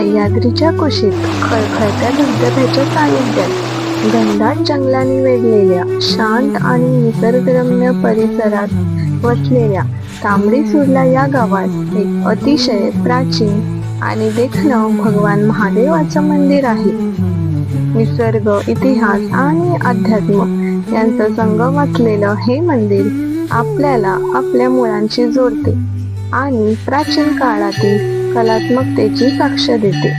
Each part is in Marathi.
सह्याद्रीच्या कुशीत खळखळत्या धबधब्याच्या सानिध्यात घनदाट जंगलाने वेढलेल्या शांत आणि निसर्गरम्य परिसरात वसलेल्या तांबडी सुरला या गावात एक अतिशय प्राचीन आणि देखणं भगवान महादेवाचं मंदिर आहे. निसर्ग इतिहास आणि अध्यात्म यांचा संगम असलेलं हे मंदिर आपल्याला आपल्या मुळांशी जोडते आणि प्राचीन काळातील कलात्मकतेची साक्ष देते.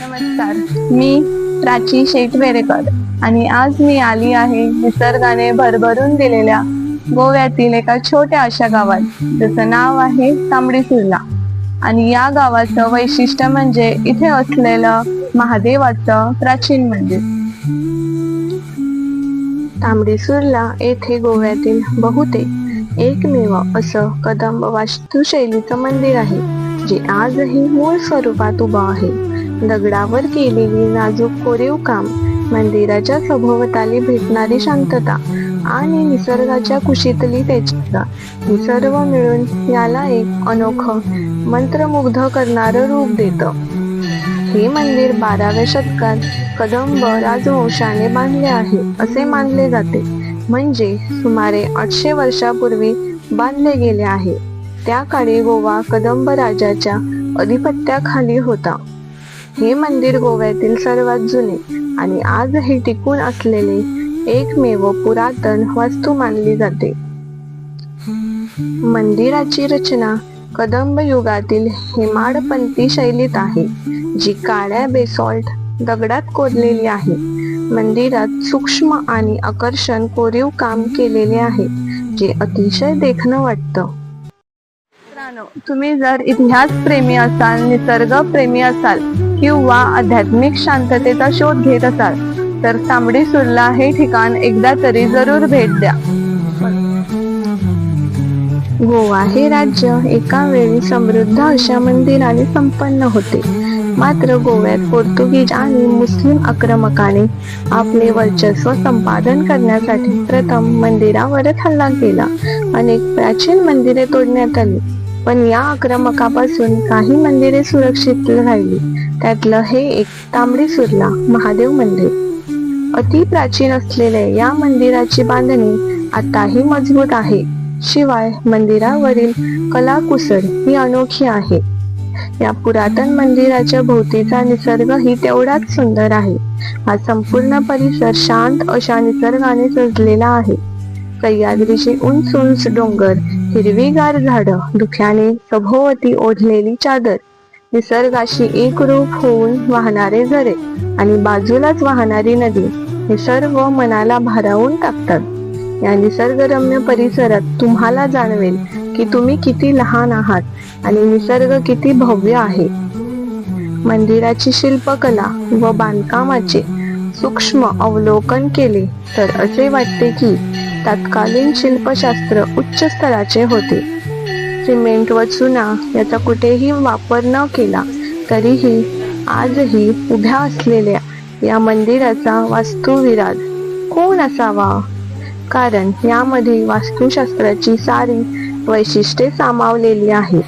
नमस्कार. मी प्राची शेठ वेरेकर आणि आज मी आली आहे निसर्गाने भरभरून दिलेल्या गोव्यातील एका छोट्या अशा गावात ज्याचं नाव आहे तांबडी सुर्ला. आणि या गावाचं वैशिष्ट्य म्हणजे इथे असलेलं महादेवाचं प्राचीन मंदिर. तांबडी सुर्ला येथे गोव्यातील बहुतेक एकमेव असं कदंब वास्तुशैलीचं मंदिर आहे. जे आजही मूळ स्वरूपात उभं आहे. दगडावर केलेली नाजूक कोरीव काम मंदिराच्या सभोवताली भेटणारी शांतता आणि निसर्गाच्या कुशीतली त्याची हे सर्व मिळून याला एक अनोखं मंत्रमुग्ध करणारं रूप देतं. हे मंदिर बाराव्या शतकात कदंब राजवंशाने बांधले आहे असे मानले जाते. म्हणजे सुमारे आठशे वर्षापूर्वी बांधले गेले आहे. त्या काळी गोवा कदंब राजाच्या अधिपत्याखाली होता. हे मंदिर गोव्यातील सर्वात जुने आणि आजही टिकून असलेले एकमेव पुरातन वास्तू मानली जाते. मंदिराची रचना कदंब युगातील हेमाडपंथी शैलीत आहे जी काळ्या बेसॉल्ट दगडात कोरलेली आहे. मंदिरात सूक्ष्म आणि आकर्षण कोरीव काम केलेले आहे जे अतिशय देखणं वाटतं. मित्रांनो, तुम्ही जर इतिहास प्रेमी असाल निसर्ग प्रेमी असाल किंवा आध्यात्मिक शांततेचा शोध घेत असाल तर तांबडी सुर्ला हे ठिकाण एकदा तरी जरूर भेट द्या. गोवा हे राज्य एका वेळी समृद्ध अशा मंदिराने संपन्न होते. मात्र गोव्यात पोर्तुगीज आणि मुस्लिम आक्रमकाने आपले वर्चस्व संपादन करण्यासाठी प्रथम मंदिरावरच हल्ला केला. अनेक प्राचीन मंदिरे तोडण्यात आली. पण या आक्रमकापासून काही मंदिरे सुरक्षित राहिली. त्यातलं हे एक तांबडी सुरला महादेव मंदिर. अति प्राचीन असलेले या मंदिराची बांधणी आताही मजबूत आहे. शिवाय मंदिरावरील कलाकुसर ही अनोखी आहे. या पुरातन मंदिराच्या भोवतीचा निसर्गही तेवढाच सुंदर आहे. हा संपूर्ण परिसर शांत अशा निसर्गाने सजलेला आहे. सह्याद्रीचे उंच उंच डोंगर हिरवीगार झाडं धुक्याने सभोवती ओढलेली चादर निसर्गाशी एकरूप होऊन वाहणारे झरे आणि बाजूलाच वाहणारी नदी हे सर्व मनाला भारावून टाकतात. या निसर्गरम्य परिसरात तुम्हाला जाणवेल की तुम्ही किती लहान आहात आणि निसर्ग किती भव्य आहे. मंदिराची शिल्पकला व बांधकामाचे सूक्ष्म अवलोकन केले तर असे वाटते की तत्कालीन शिल्पशास्त्र उच्च स्तराचे होते. सिमेंट व चुना याचा कुठेही वापर न केला तरीही आजही उभ्या असलेल्या या मंदिराचा वास्तुविराज कोण असावा? कारण यामध्ये वास्तुशास्त्राची सारी वैशिष्ट्ये सामावलेली आहेत.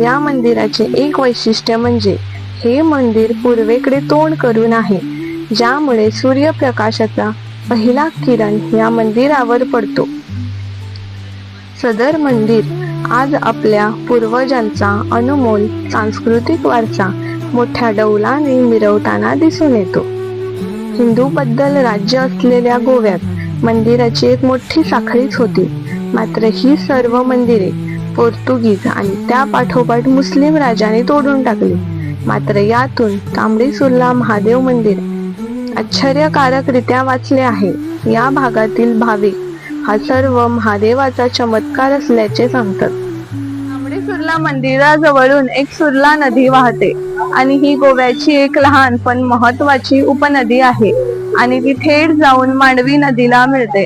या मंदिराचे एक वैशिष्ट्य म्हणजे हे मंदिर पूर्वेकडे तोंड करून आहे ज्यामुळे सूर्यप्रकाशाचा पहिला किरण या मंदिरावर पडतो. सदर मंदिर आज आपल्या पूर्वजांचा अनमोल सांस्कृतिक वारसा मोठ्या डौलाने मिरवताना दिसून येतो. हिंदू बद्दल राज्य असलेल्या गोव्यात मंदिराची एक मोठी साखळीच होती. मात्र ही सर्व मंदिरे पोर्तुगीज आणि त्या पाठोपाठ मुस्लिम राजाने तोडून टाकली. मात्र यातून तांबडी सुर्ला महादेव मंदिर आश्चर्यकारकरित्या वाचले आहे. या भागातील भाविक हा सर्व महादेवाचा चमत्कार असल्याचे सांगतात. तांबडी सुर्ला मंदिराजवळून एक सुर्ला नदी वाहते आणि ही गोव्याची एक लहान पण महत्वाची उपनदी आहे आणि ती थेट जाऊन मांडवी नदीला मिळते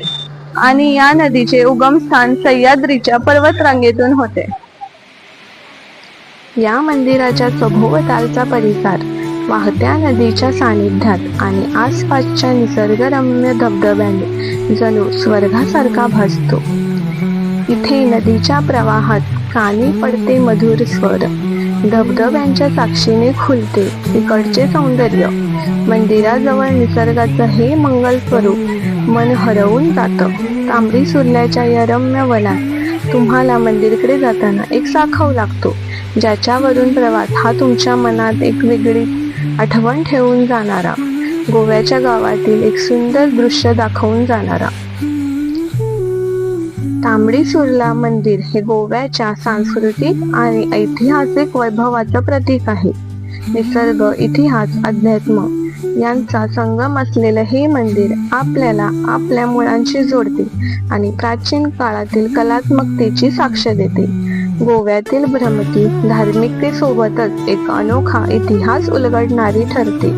आणि या नदीचे उगमस्थान सह्याद्रीच्या पर्वतरांगेतून होते. या मंदिराच्या सभोवतालचा परिसर वाहत्या नदीच्या सानिध्यात आणि आसपासच्या निसर्गरम्य धबधब्याने जणू स्वर्गासारखा भासतो. इथे नदीच्या प्रवाहात कानी पडते मधुर स्वर. धबधब्यांच्या साक्षीने खुलते इकडचे सौंदर्य. मंदिराजवळ निसर्गाचं हे मंगल स्वरूप मन हरवून जातं. तांबडी सुरल्याच्या या रम्य वनात तुम्हाला मंदिरकडे जाताना एक साखव लागतो ज्याच्यावरून प्रवास हा तुमच्या मनात एक वेगळी आठवण ठेवून जाणारा. गोव्याच्या गावातील एक सुंदर दृश्य दाखवून जाणारा. तांबडी सुर्ला मंदिर हे गोव्याच्या सांस्कृतिक आणि ऐतिहासिक वैभवाचं प्रतीक आहे. निसर्ग इतिहास अध्यात्म यांचा संगम असलेलं हे मंदिर आपल्याला आपल्या मुळांशी जोडते आणि प्राचीन काळातील कलात्मकतेची साक्ष देते. गोव्यातील भ्रमती धार्मिकतेसोबतच एक अनोखा इतिहास उलगडणारी ठरते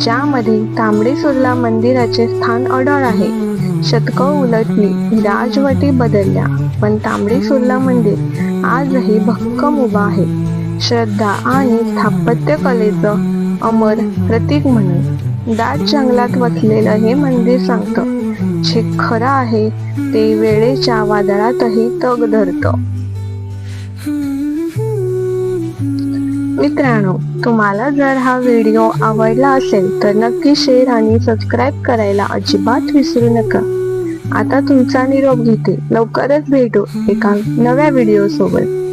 ज्यामध्ये तांबडी सुर्ला मंदिराचे स्थान अडळ आहे. शतकं उलटली राजवटी बदलल्या पण तांबडी सुर्ला मंदिर आजही भक्कम उभा आहे. श्रद्धा आणि स्थापत्य कलेचं अमर प्रतीक म्हणून दाट जंगलात वसलेलं हे मंदिर सांगतं जे खरं आहे ते वेळेच्या वादळातही तग धरतं. मित्रांनो तुम्हाला जर हा व्हिडिओ आवडला असेल तर नक्की शेअर आणि सबस्क्राईब करायला अजिबात विसरू नका. आता तुमचा निरोप घेते. लवकरच भेटू एका नव्या व्हिडिओ सोबत.